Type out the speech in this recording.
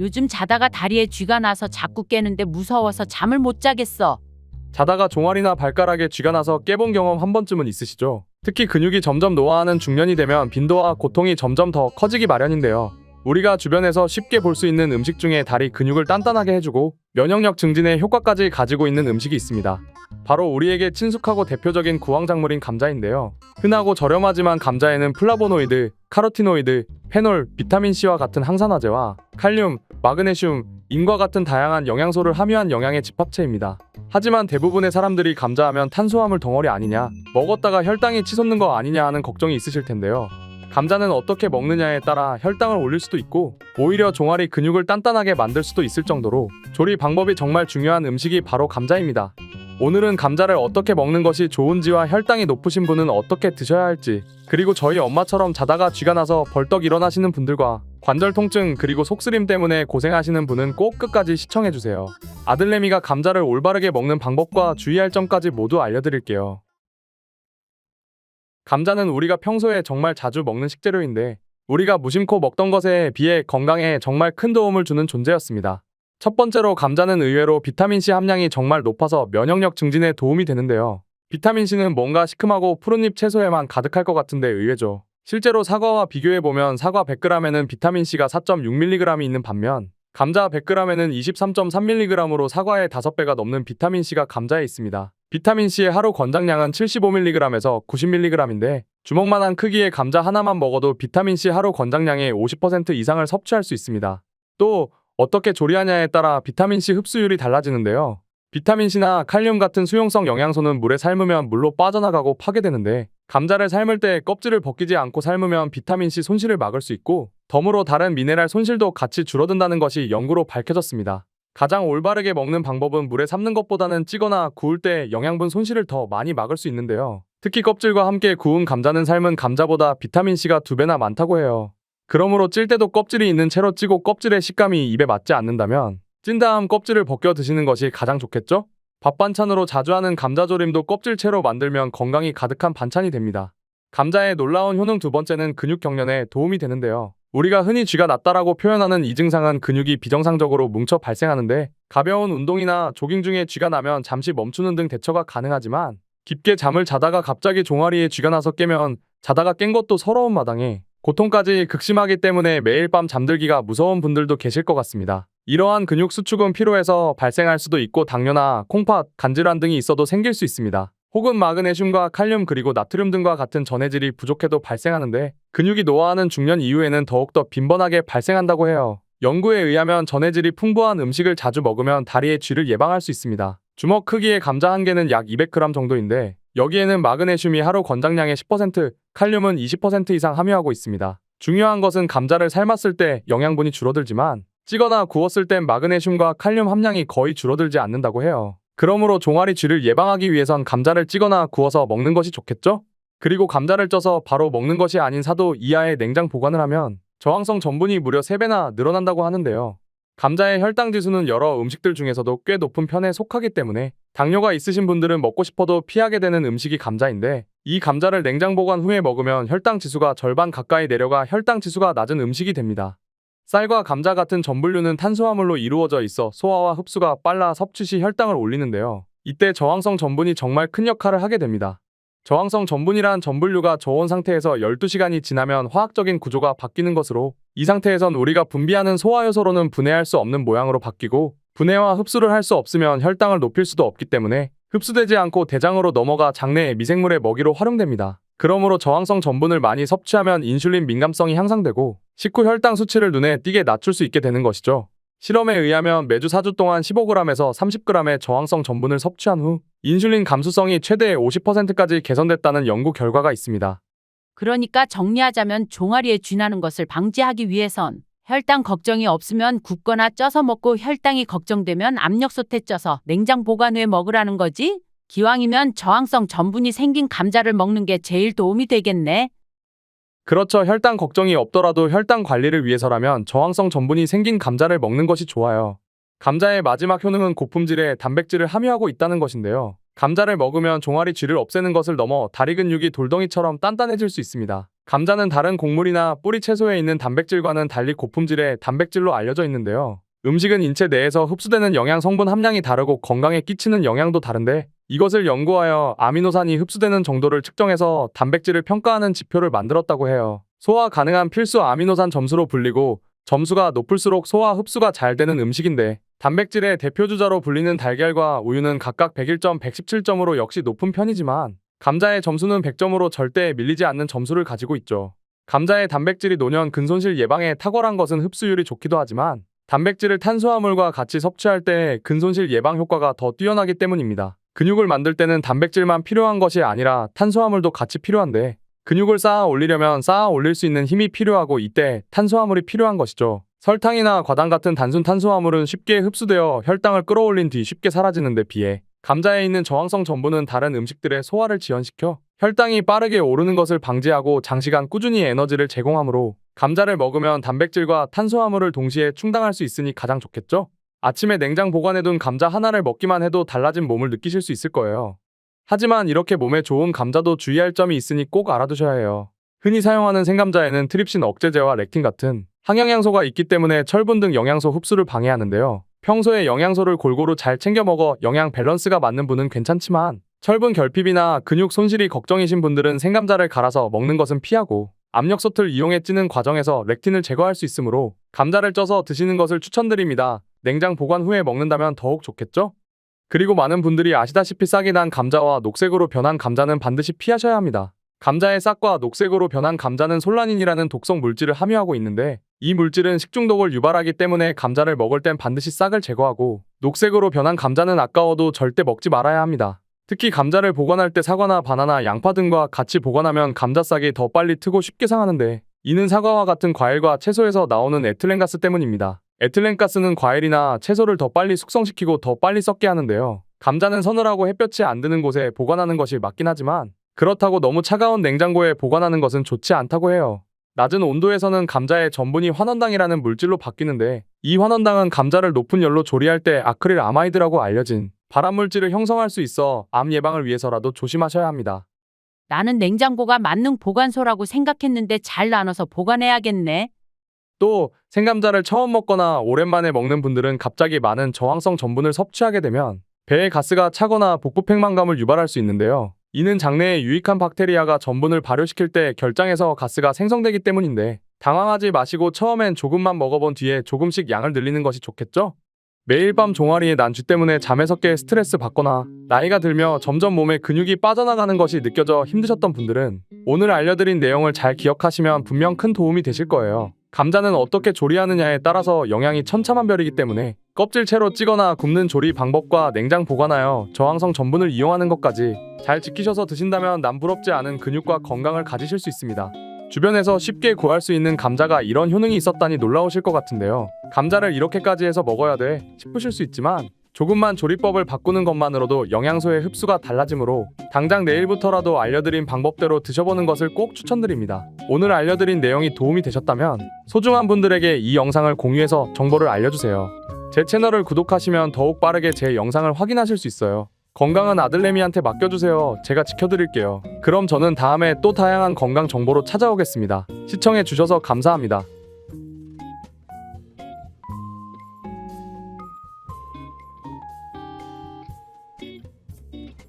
요즘 자다가 다리에 쥐가 나서 자꾸 깨는데 무서워서 잠을 못 자겠어. 자다가 종아리나 발가락에 쥐가 나서 깨본 경험 한 번쯤은 있으시죠? 특히 근육이 점점 노화하는 중년이 되면 빈도와 고통이 점점 더 커지기 마련인데요. 우리가 주변에서 쉽게 볼 수 있는 음식 중에 다리 근육을 단단하게 해주고 면역력 증진에 효과까지 가지고 있는 음식이 있습니다. 바로 우리에게 친숙하고 대표적인 구황작물인 감자인데요. 흔하고 저렴하지만 감자에는 플라보노이드, 카로티노이드, 페놀, 비타민C와 같은 항산화제와 칼륨, 마그네슘, 인과 같은 다양한 영양소를 함유한 영양의 집합체입니다. 하지만 대부분의 사람들이 감자하면 탄수화물 덩어리 아니냐, 먹었다가 혈당이 치솟는 거 아니냐 하는 걱정이 있으실 텐데요. 감자는 어떻게 먹느냐에 따라 혈당을 올릴 수도 있고 오히려 종아리 근육을 단단하게 만들 수도 있을 정도로 조리 방법이 정말 중요한 음식이 바로 감자입니다. 오늘은 감자를 어떻게 먹는 것이 좋은지와 혈당이 높으신 분은 어떻게 드셔야 할지 그리고 저희 엄마처럼 자다가 쥐가 나서 벌떡 일어나시는 분들과 관절 통증 그리고 속쓰림 때문에 고생하시는 분은 꼭 끝까지 시청해주세요. 아들내미가 감자를 올바르게 먹는 방법과 주의할 점까지 모두 알려드릴게요. 감자는 우리가 평소에 정말 자주 먹는 식재료인데 우리가 무심코 먹던 것에 비해 건강에 정말 큰 도움을 주는 존재였습니다. 첫 번째로 감자는 의외로 비타민C 함량이 정말 높아서 면역력 증진에 도움이 되는데요. 비타민C는 뭔가 시큼하고 푸른잎 채소에만 가득할 것 같은데 의외죠. 실제로 사과와 비교해보면 사과 100g에는 비타민C가 4.6mg이 있는 반면 감자 100g에는 23.3mg으로 사과의 5배가 넘는 비타민C가 감자에 있습니다. 비타민C의 하루 권장량은 75mg에서 90mg인데 주먹만한 크기의 감자 하나만 먹어도 비타민C 하루 권장량의 50% 이상을 섭취할 수 있습니다. 또 어떻게 조리하냐에 따라 비타민C 흡수율이 달라지는데요. 비타민C나 칼륨 같은 수용성 영양소는 물에 삶으면 물로 빠져나가고 파괴되는데 감자를 삶을 때 껍질을 벗기지 않고 삶으면 비타민C 손실을 막을 수 있고 덤으로 다른 미네랄 손실도 같이 줄어든다는 것이 연구로 밝혀졌습니다. 가장 올바르게 먹는 방법은 물에 삶는 것보다는 찌거나 구울 때 영양분 손실을 더 많이 막을 수 있는데요. 특히 껍질과 함께 구운 감자는 삶은 감자보다 비타민C가 두 배나 많다고 해요. 그러므로 찔 때도 껍질이 있는 채로 찌고 껍질의 식감이 입에 맞지 않는다면 찐 다음 껍질을 벗겨 드시는 것이 가장 좋겠죠? 밥 반찬으로 자주 하는 감자조림도 껍질 채로 만들면 건강이 가득한 반찬이 됩니다. 감자의 놀라운 효능 두 번째는 근육 경련에 도움이 되는데요. 우리가 흔히 쥐가 났다라고 표현하는 이 증상은 근육이 비정상적으로 뭉쳐 발생하는데 가벼운 운동이나 조깅 중에 쥐가 나면 잠시 멈추는 등 대처가 가능하지만 깊게 잠을 자다가 갑자기 종아리에 쥐가 나서 깨면 자다가 깬 것도 서러운 마당에 고통까지 극심하기 때문에 매일 밤 잠들기가 무서운 분들도 계실 것 같습니다. 이러한 근육 수축은 피로에서 발생할 수도 있고 당뇨나 콩팥, 간질환 등이 있어도 생길 수 있습니다. 혹은 마그네슘과 칼륨 그리고 나트륨 등과 같은 전해질이 부족해도 발생하는데 근육이 노화하는 중년 이후에는 더욱더 빈번하게 발생한다고 해요. 연구에 의하면 전해질이 풍부한 음식을 자주 먹으면 다리의 쥐를 예방할 수 있습니다. 주먹 크기의 감자 한 개는 약 200g 정도인데 여기에는 마그네슘이 하루 권장량의 10%, 칼륨은 20% 이상 함유하고 있습니다. 중요한 것은 감자를 삶았을 때 영양분이 줄어들지만 찌거나 구웠을 땐 마그네슘과 칼륨 함량이 거의 줄어들지 않는다고 해요. 그러므로 종아리 쥐를 예방하기 위해선 감자를 찌거나 구워서 먹는 것이 좋겠죠? 그리고 감자를 쪄서 바로 먹는 것이 아닌 사도 이하의 냉장 보관을 하면 저항성 전분이 무려 3배나 늘어난다고 하는데요. 감자의 혈당 지수는 여러 음식들 중에서도 꽤 높은 편에 속하기 때문에 당뇨가 있으신 분들은 먹고 싶어도 피하게 되는 음식이 감자인데 이 감자를 냉장 보관 후에 먹으면 혈당 지수가 절반 가까이 내려가 혈당 지수가 낮은 음식이 됩니다. 쌀과 감자 같은 전분류는 탄수화물로 이루어져 있어 소화와 흡수가 빨라 섭취 시 혈당을 올리는데요. 이때 저항성 전분이 정말 큰 역할을 하게 됩니다. 저항성 전분이란 전분류가 저온 상태에서 12시간이 지나면 화학적인 구조가 바뀌는 것으로 이 상태에선 우리가 분비하는 소화효소로는 분해할 수 없는 모양으로 바뀌고 분해와 흡수를 할 수 없으면 혈당을 높일 수도 없기 때문에 흡수되지 않고 대장으로 넘어가 장내의 미생물의 먹이로 활용됩니다. 그러므로 저항성 전분을 많이 섭취하면 인슐린 민감성이 향상되고 식후 혈당 수치를 눈에 띄게 낮출 수 있게 되는 것이죠. 실험에 의하면 매주 4주 동안 15g에서 30g의 저항성 전분을 섭취한 후 인슐린 감수성이 최대 50%까지 개선됐다는 연구 결과가 있습니다. 그러니까 정리하자면 종아리에 쥐 나는 것을 방지하기 위해선 혈당 걱정이 없으면 굽거나 쪄서 먹고 혈당이 걱정되면 압력솥에 쪄서 냉장 보관 후에 먹으라는 거지? 기왕이면 저항성 전분이 생긴 감자를 먹는 게 제일 도움이 되겠네. 그렇죠. 혈당 걱정이 없더라도 혈당 관리를 위해서라면 저항성 전분이 생긴 감자를 먹는 것이 좋아요. 감자의 마지막 효능은 고품질의 단백질을 함유하고 있다는 것인데요. 감자를 먹으면 종아리 쥐를 없애는 것을 넘어 다리 근육이 돌덩이처럼 단단해질 수 있습니다. 감자는 다른 곡물이나 뿌리 채소에 있는 단백질과는 달리 고품질의 단백질로 알려져 있는데요. 음식은 인체 내에서 흡수되는 영양 성분 함량이 다르고 건강에 끼치는 영향도 다른데 이것을 연구하여 아미노산이 흡수되는 정도를 측정해서 단백질을 평가하는 지표를 만들었다고 해요. 소화 가능한 필수 아미노산 점수로 불리고 점수가 높을수록 소화 흡수가 잘 되는 음식인데 단백질의 대표 주자로 불리는 달걀과 우유는 각각 101점, 117점으로 역시 높은 편이지만 감자의 점수는 100점으로 절대 밀리지 않는 점수를 가지고 있죠. 감자의 단백질이 노년 근손실 예방에 탁월한 것은 흡수율이 좋기도 하지만 단백질을 탄수화물과 같이 섭취할 때 근손실 예방 효과가 더 뛰어나기 때문입니다. 근육을 만들 때는 단백질만 필요한 것이 아니라 탄수화물도 같이 필요한데 근육을 쌓아 올리려면 쌓아 올릴 수 있는 힘이 필요하고 이때 탄수화물이 필요한 것이죠. 설탕이나 과당 같은 단순 탄수화물은 쉽게 흡수되어 혈당을 끌어올린 뒤 쉽게 사라지는 데 비해 감자에 있는 저항성 전분은 다른 음식들의 소화를 지연시켜 혈당이 빠르게 오르는 것을 방지하고 장시간 꾸준히 에너지를 제공하므로 감자를 먹으면 단백질과 탄수화물을 동시에 충당할 수 있으니 가장 좋겠죠? 아침에 냉장 보관해둔 감자 하나를 먹기만 해도 달라진 몸을 느끼실 수 있을 거예요. 하지만 이렇게 몸에 좋은 감자도 주의할 점이 있으니 꼭 알아두셔야 해요. 흔히 사용하는 생감자에는 트립신 억제제와 렉틴 같은 항영양소가 있기 때문에 철분 등 영양소 흡수를 방해하는데요. 평소에 영양소를 골고루 잘 챙겨 먹어 영양 밸런스가 맞는 분은 괜찮지만 철분 결핍이나 근육 손실이 걱정이신 분들은 생감자를 갈아서 먹는 것은 피하고 압력솥을 이용해 찌는 과정에서 렉틴을 제거할 수 있으므로 감자를 쪄서 드시는 것을 추천드립니다. 냉장 보관 후에 먹는다면 더욱 좋겠죠? 그리고 많은 분들이 아시다시피 싹이 난 감자와 녹색으로 변한 감자는 반드시 피하셔야 합니다. 감자의 싹과 녹색으로 변한 감자는 솔라닌이라는 독성 물질을 함유하고 있는데 이 물질은 식중독을 유발하기 때문에 감자를 먹을 땐 반드시 싹을 제거하고 녹색으로 변한 감자는 아까워도 절대 먹지 말아야 합니다. 특히 감자를 보관할 때 사과나 바나나, 양파 등과 같이 보관하면 감자싹이 더 빨리 트고 쉽게 상하는데 이는 사과와 같은 과일과 채소에서 나오는 에틸렌가스 때문입니다. 에틸렌가스는 과일이나 채소를 더 빨리 숙성시키고 더 빨리 썩게 하는데요. 감자는 서늘하고 햇볕이 안 드는 곳에 보관하는 것이 맞긴 하지만 그렇다고 너무 차가운 냉장고에 보관하는 것은 좋지 않다고 해요. 낮은 온도에서는 감자의 전분이 환원당이라는 물질로 바뀌는데 이 환원당은 감자를 높은 열로 조리할 때 아크릴 아마이드라고 알려진 발암 물질을 형성할 수 있어 암 예방을 위해서라도 조심하셔야 합니다. 나는 냉장고가 만능 보관소라고 생각했는데 잘 나눠서 보관해야겠네. 또 생감자를 처음 먹거나 오랜만에 먹는 분들은 갑자기 많은 저항성 전분을 섭취하게 되면 배에 가스가 차거나 복부 팽만감을 유발할 수 있는데요. 이는 장내에 유익한 박테리아가 전분을 발효시킬 때 결장에서 가스가 생성되기 때문인데 당황하지 마시고 처음엔 조금만 먹어본 뒤에 조금씩 양을 늘리는 것이 좋겠죠? 매일 밤 종아리에 난쥐 때문에 잠에서 깨 스트레스 받거나 나이가 들며 점점 몸에 근육이 빠져나가는 것이 느껴져 힘드셨던 분들은 오늘 알려드린 내용을 잘 기억하시면 분명 큰 도움이 되실 거예요. 감자는 어떻게 조리하느냐에 따라서 영양이 천차만별이기 때문에 껍질 채로 찌거나 굽는 조리 방법과 냉장 보관하여 저항성 전분을 이용하는 것까지 잘 지키셔서 드신다면 남부럽지 않은 근육과 건강을 가지실 수 있습니다. 주변에서 쉽게 구할 수 있는 감자가 이런 효능이 있었다니 놀라우실 것 같은데요. 감자를 이렇게까지 해서 먹어야 돼 싶으실 수 있지만 조금만 조리법을 바꾸는 것만으로도 영양소의 흡수가 달라지므로 당장 내일부터라도 알려드린 방법대로 드셔보는 것을 꼭 추천드립니다. 오늘 알려드린 내용이 도움이 되셨다면 소중한 분들에게 이 영상을 공유해서 정보를 알려주세요. 제 채널을 구독하시면 더욱 빠르게 제 영상을 확인하실 수 있어요. 건강한 아들내미한테 맡겨주세요. 제가 지켜드릴게요. 그럼 저는 다음에 또 다양한 건강 정보로 찾아오겠습니다. 시청해 주셔서 감사합니다.